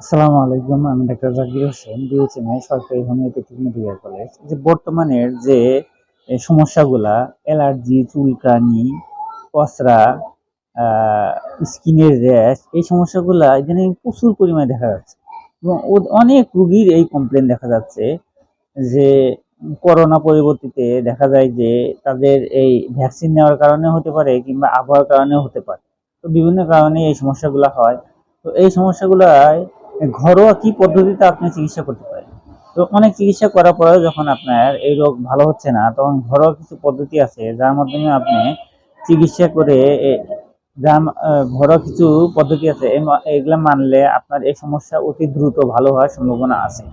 আসসালামু আলাইকুম, আমি ডাক্তার জাকির হোসেন বিএচএমআই সরকারি হোমিওপ্যাথিক মেডিকেল কলেজ। যে বর্তমানের যে সমস্যাগুলা, অ্যালার্জি, চুলকানি পসরা স্কিনের র্যাশ, এই সমস্যাগুলা ইদানিং প্রচুর পরিমাণে দেখা যাচ্ছে। এবং অনেক রুগীর এই কমপ্লেন দেখা যাচ্ছে যে, করোনা পরবর্তীতে দেখা যায় যে, তাদের এই ভ্যাকসিন নেওয়ার কারণে হতে পারে কিংবা আবহাওয়ার কারণে হতে পারে। তো বিভিন্ন কারণে এই সমস্যাগুলো হয়। তো এই সমস্যাগুলাই ঘরোয়া কি পদ্ধতিতে আপনি চিকিৎসা করতে পারেন? তো অনেক চিকিৎসা করার পরেও যখন আপনার এই রোগ ভালো হচ্ছে না তখন ঘরোয়া কিছু পদ্ধতি আছে যার মাধ্যমে আপনি চিকিৎসা করে যার ঘরোয়া কিছু পদ্ধতি আছে এগুলা মানলে আপনার এই সমস্যা অতি দ্রুত ভালো হওয়ার সম্ভাবনা আছে।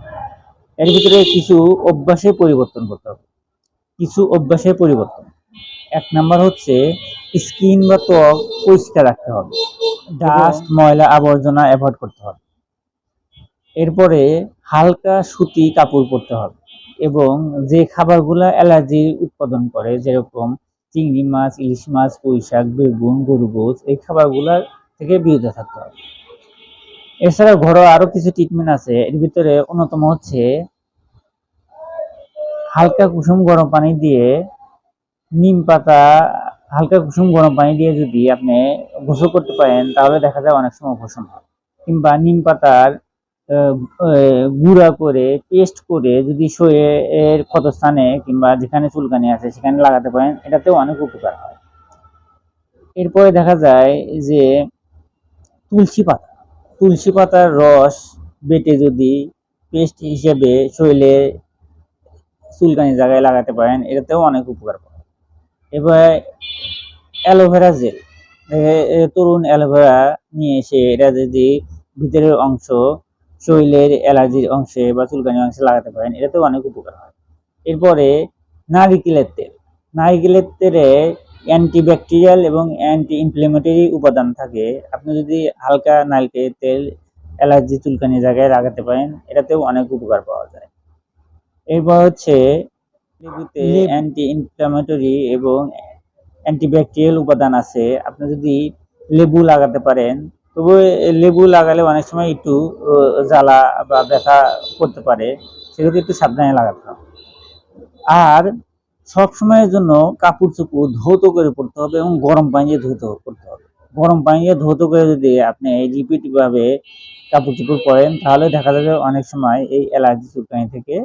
এর ভিতরে কিছু অভ্যাসে পরিবর্তন করতে হবে। কিছু অভ্যাসে পরিবর্তন। এক নাম্বার হচ্ছে স্কিন বা ত্বক পরিষ্কার রাখতে হবে। ডাস্ট ময়লা আবর্জনা অ্যাভয়েড করতে হবে। এরপরে হালকা সুতি কাপড় পরতে হবে এবং যে খাবারগুলো অ্যালার্জি উৎপাদন করে, যেরকম চিংড়ি মাছ, ইলিশ মাছ পুঁই শাক বেগুন গরু গোছ এই খাবারগুলোর থেকে বিরত থাকতে হবে। এছাড়া ঘরোয়া আরও কিছু ট্রিটমেন্ট আছে। এর ভিতরে অন্যতম হচ্ছে হালকা কুসুম গরম পানি দিয়ে নিম পাতা, হালকা কুসুম গরম পানি দিয়ে যদি আপনি গোসল করতে পারেন, তাহলে দেখা যায় অনেক সময় উপশম হয়। কিংবা নিম পাতার গুঁড়া করে পেস্ট করে যদি শরীরের ক্ষতস্থানে কিংবা যেখানে চুলকানি আছে সেখানে লাগাতে পারেন, এটাতেও অনেক উপকার হয়। এরপরে দেখা যায় যে তুলসী পাতা। তুলসী পাতার রস বেটে যদি পেস্ট হিসেবে শরীরে চুলকানি জায়গায় লাগাতে পারেন, এটাতেও অনেক উপকার পায় এবার অ্যালোভেরা জেল। তরুণ অ্যালোভেরা নিয়ে এসে এটা যদি ভিতরের অংশ শরীরের অ্যালার্জির অংশে বা চুলকানি অংশে লাগাতে পারেন এটাতেও অনেক উপকার হয়। এরপরে নারিকেলের তেল। নারিকেলের তেলে অ্যান্টিব্যাকটেরিয়াল এবং অ্যান্টি ইনফ্লেমেটরি উপাদান থাকে। আপনি যদি হালকা নারকেলের তেল অ্যালার্জি চুলকানি জায়গায় লাগাতে পারেন এটাতেও অনেক উপকার পাওয়া যায়। এরপর হচ্ছে লেবুতে অ্যান্টি ইনফ্ল্যামেটরি এবং অ্যান্টিব্যাকটেরিয়াল উপাদান আছে। আপনি যদি লেবু লাগাতে পারেন তবু লেবু লাগালে অনেক সময় একটু জ্বালা বা ব্যথা করতে পারে, সেক্ষেত্রে একটু সাবধানে লাগাতে হবে। আর সব সময়ের জন্য কাপড় চোপড় ধৌত করে পড়তে হবে এবং গরম পানি দিয়ে ধৌত করতে হবে। গরম পানি দিয়ে ধৌত করে যদি আপনি রিপিট ভাবে কাপড় চোপড় পরেন, তাহলে দেখা যাবে অনেক সময় এই অ্যালার্জি চুলকানি থেকে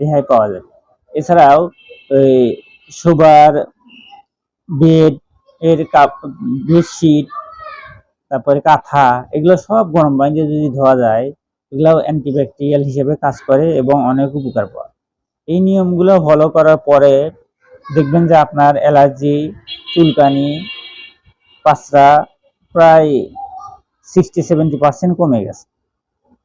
রেহাই পাওয়া যাবে এছাড়াও ওই শোবার, বেড, এর কাপ, বেডশিট তারপরে কাঁথা, এগুলো সব গরম পানিতে যদি ধোয়া যায় এগুলো অ্যান্টিব্যাকটেরিয়াল হিসেবে কাজ করে এবং অনেক উপকার পায়। এই নিয়মগুলো ফলো করার পরে দেখবেন যে আপনার অ্যালার্জি, চুলকানি, পাঁচরা প্রায় সিক্সটি সেভেন্টি পার্সেন্ট কমে গেছে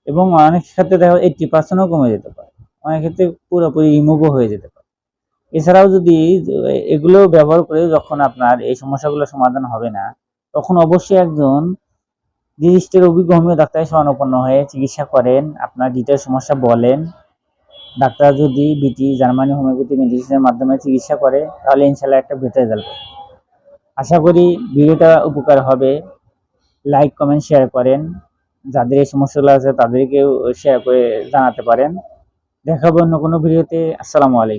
এবং অনেক ক্ষেত্রে দেখা এইটটি পার্সেন্টও কমে যেতে পারে। অনেক ক্ষেত্রে পুরোপুরি রিমুভও হয়ে যেতে পারে। এছাড়াও যদি এগুলো ব্যবহার করে যখন আপনার এই সমস্যাগুলো সমাধান হবে না তখন অবশ্যই একজন রেজিস্টার অভিজ্ঞ হোমিও ডাক্তারের শরণাপন্ন হয়ে চিকিৎসা করেন, আপনার ডিটেল সমস্যা বলেন। ডাক্তার যদি বিটি জার্মানি হোমিওপ্যাথি মেডিসিনের মাধ্যমে চিকিৎসা করে, তাহলে ইনশাল্লাহ একটা বেটার পাবে আশা করি ভিডিওটা উপকার হবে। লাইক কমেন্ট শেয়ার করেন। যাদের এই সমস্যাগুলো আছে, তাদেরকেও শেয়ার করে জানাতে পারেন। দেখাবো অন্য কোনো ভিডিওতে। আসসালামু আলাইকুম।